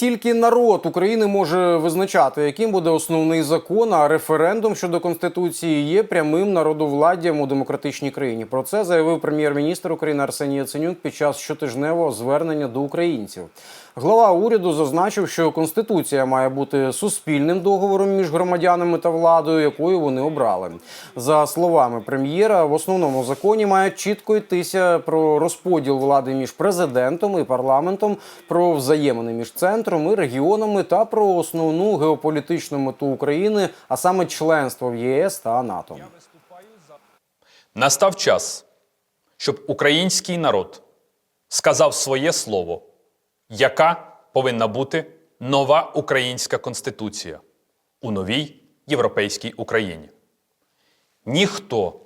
тільки народ України може визначати, яким буде основний закон, а референдум щодо конституції є прямим народовладдям у демократичній країні. Про це заявив прем'єр-міністр України Арсеній Яценюк під час щотижневого звернення до українців. Глава уряду зазначив, що конституція має бути суспільним договором між громадянами та владою, якою вони обрали. За словами прем'єра, в основному законі має чітко йтися про розподіл влади між президентом і парламентом, про взаємини між центром і регіонами та про основну геополітичну мету України, а саме членство в ЄС та НАТО. Настав час, щоб український народ сказав своє слово, яка повинна бути нова українська конституція у новій європейській Україні. Ніхто,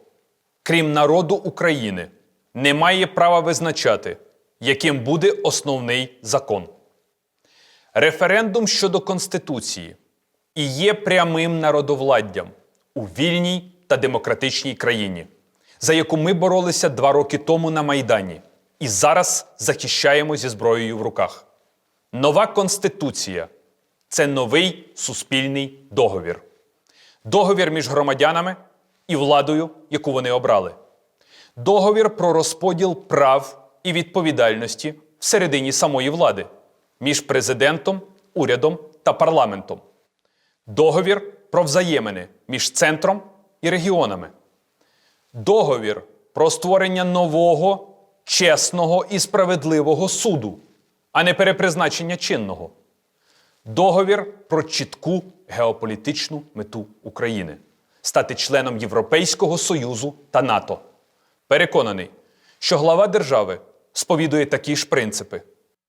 крім народу України, не має права визначати, яким буде основний закон. Референдум щодо Конституції і є прямим народовладдям у вільній та демократичній країні, за яку ми боролися два роки тому на Майдані і зараз захищаємо зі зброєю в руках. Нова Конституція це новий суспільний договір. Договір між громадянами і владою, яку вони обрали. Договір про розподіл прав і відповідальності всередині самої влади між президентом, урядом та парламентом. Договір про взаємини між центром і регіонами. Договір про створення нового, чесного і справедливого суду, а не перепризначення чинного. Договір про чітку геополітичну мету України стати членом Європейського Союзу та НАТО. Переконаний, що глава держави сповідує такі ж принципи.